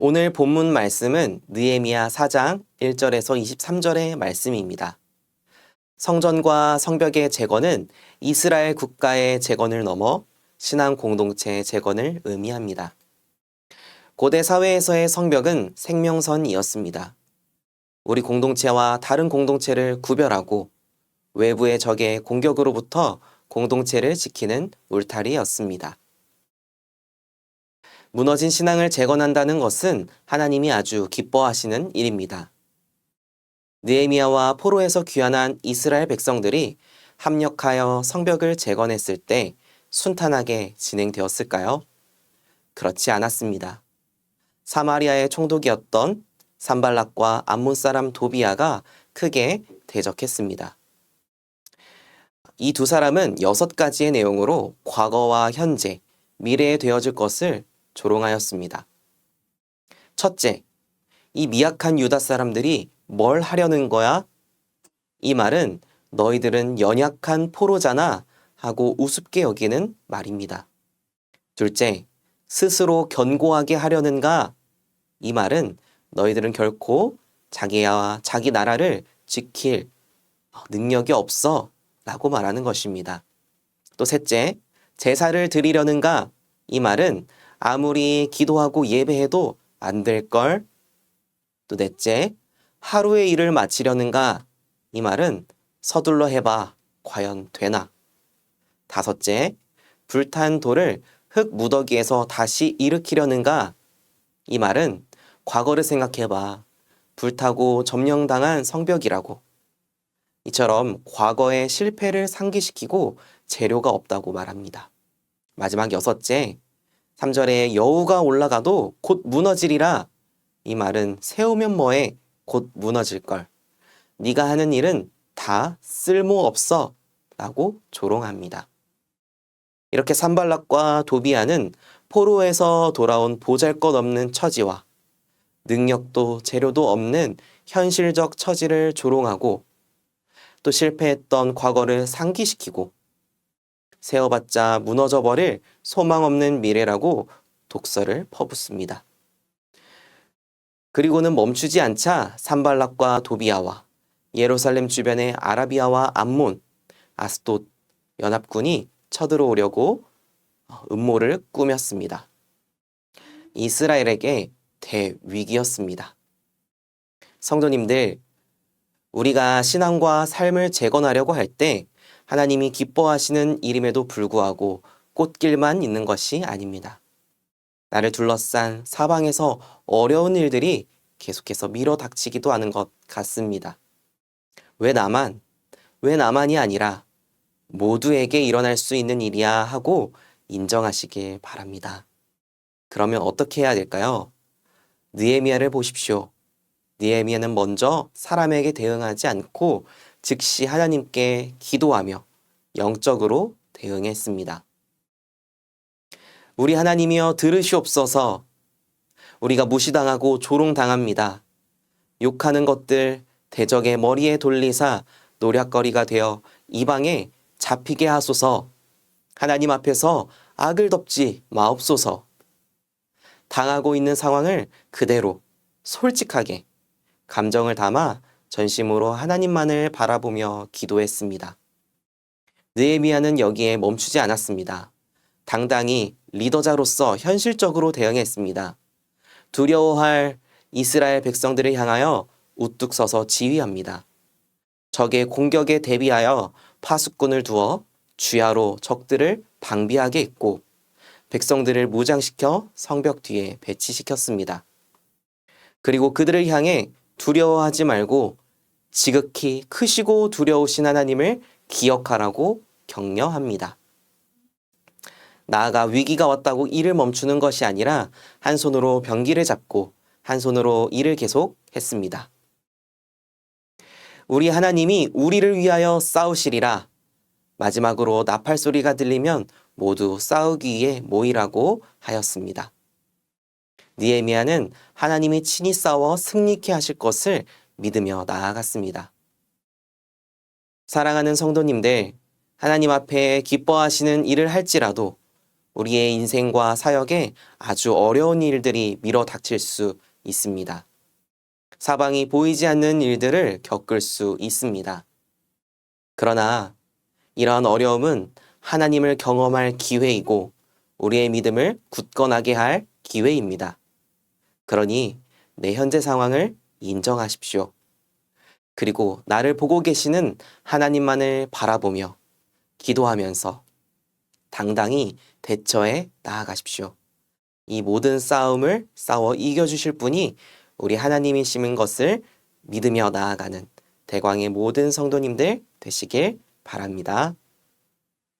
오늘 본문 말씀은 느헤미야 4장 1절에서 23절의 말씀입니다. 성전과 성벽의 재건은 이스라엘 국가의 재건을 넘어 신앙 공동체의 재건을 의미합니다. 고대 사회에서의 성벽은 생명선이었습니다. 우리 공동체와 다른 공동체를 구별하고 외부의 적의 공격으로부터 공동체를 지키는 울타리였습니다. 무너진 신앙을 재건한다는 것은 하나님이 아주 기뻐하시는 일입니다. 느헤미야와 포로에서 귀환한 이스라엘 백성들이 합력하여 성벽을 재건했을 때 순탄하게 진행되었을까요? 그렇지 않았습니다. 사마리아의 총독이었던 산발락과 암몬 사람 도비아가 크게 대적했습니다. 이 두 사람은 여섯 가지의 내용으로 과거와 현재, 미래에 되어질 것을 조롱하였습니다. 첫째, 이 미약한 유다 사람들이 뭘 하려는 거야? 이 말은 너희들은 연약한 포로잖아 하고 우습게 여기는 말입니다. 둘째, 스스로 견고하게 하려는가? 이 말은 너희들은 결코 자기와 자기 나라를 지킬 능력이 없어 라고 말하는 것입니다. 또 셋째, 제사를 드리려는가? 이 말은 아무리 기도하고 예배해도 안 될 걸. 또 넷째, 하루의 일을 마치려는가? 이 말은 서둘러 해봐. 과연 되나? 다섯째, 불탄 돌을 흙 무더기에서 다시 일으키려는가? 이 말은 과거를 생각해봐. 불타고 점령당한 성벽이라고. 이처럼 과거의 실패를 상기시키고 재료가 없다고 말합니다. 마지막 여섯째, 3절에 여우가 올라가도 곧 무너지리라. 이 말은 세우면 뭐해 곧 무너질 걸. 네가 하는 일은 다 쓸모없어 라고 조롱합니다. 이렇게 산발락과 도비아는 포로에서 돌아온 보잘것없는 처지와 능력도 재료도 없는 현실적 처지를 조롱하고 또 실패했던 과거를 상기시키고 세워봤자 무너져 버릴 소망 없는 미래라고 독서를 퍼붓습니다. 그리고는 멈추지 않자 산발락과 도비아와 예루살렘 주변의 아라비아와 암몬, 아스돗 연합군이 쳐들어오려고 음모를 꾸몄습니다. 이스라엘에게 대위기였습니다. 성도님들, 우리가 신앙과 삶을 재건하려고 할 때 하나님이 기뻐하시는 일임에도 불구하고 꽃길만 있는 것이 아닙니다. 나를 둘러싼 사방에서 어려운 일들이 계속해서 밀어 닥치기도 하는 것 같습니다. 왜 나만, 왜 나만이 아니라 모두에게 일어날 수 있는 일이야 하고 인정하시길 바랍니다. 그러면 어떻게 해야 될까요? 느에미아를 보십시오. 느에미아는 먼저 사람에게 대응하지 않고 즉시 하나님께 기도하며 영적으로 대응했습니다. 우리 하나님이여 들으시옵소서 우리가 무시당하고 조롱당합니다. 욕하는 것들 대적의 머리에 돌리사 노략거리가 되어 이방에 잡히게 하소서 하나님 앞에서 악을 덮지 마옵소서 당하고 있는 상황을 그대로 솔직하게 감정을 담아 전심으로 하나님만을 바라보며 기도했습니다. 느에미아는 여기에 멈추지 않았습니다. 당당히 리더자로서 현실적으로 대응했습니다. 두려워할 이스라엘 백성들을 향하여 우뚝 서서 지휘합니다. 적의 공격에 대비하여 파수꾼을 두어 주야로 적들을 방비하게 했고 백성들을 무장시켜 성벽 뒤에 배치시켰습니다. 그리고 그들을 향해 두려워하지 말고 지극히 크시고 두려우신 하나님을 기억하라고 격려합니다. 나아가 위기가 왔다고 일을 멈추는 것이 아니라 한 손으로 병기를 잡고 한 손으로 일을 계속 했습니다. 우리 하나님이 우리를 위하여 싸우시리라. 마지막으로 나팔 소리가 들리면 모두 싸우기 위해 모이라고 하였습니다. 니에미아는 하나님이 친히 싸워 승리케 하실 것을 믿으며 나아갔습니다. 사랑하는 성도님들, 하나님 앞에 기뻐하시는 일을 할지라도 우리의 인생과 사역에 아주 어려운 일들이 밀어 닥칠 수 있습니다. 사방이 보이지 않는 일들을 겪을 수 있습니다. 그러나 이러한 어려움은 하나님을 경험할 기회이고 우리의 믿음을 굳건하게 할 기회입니다. 그러니 내 현재 상황을 인정하십시오. 그리고 나를 보고 계시는 하나님만을 바라보며 기도하면서 당당히 대처해 나아가십시오. 이 모든 싸움을 싸워 이겨주실 분이 우리 하나님이심인 것을 믿으며 나아가는 대광의 모든 성도님들 되시길 바랍니다.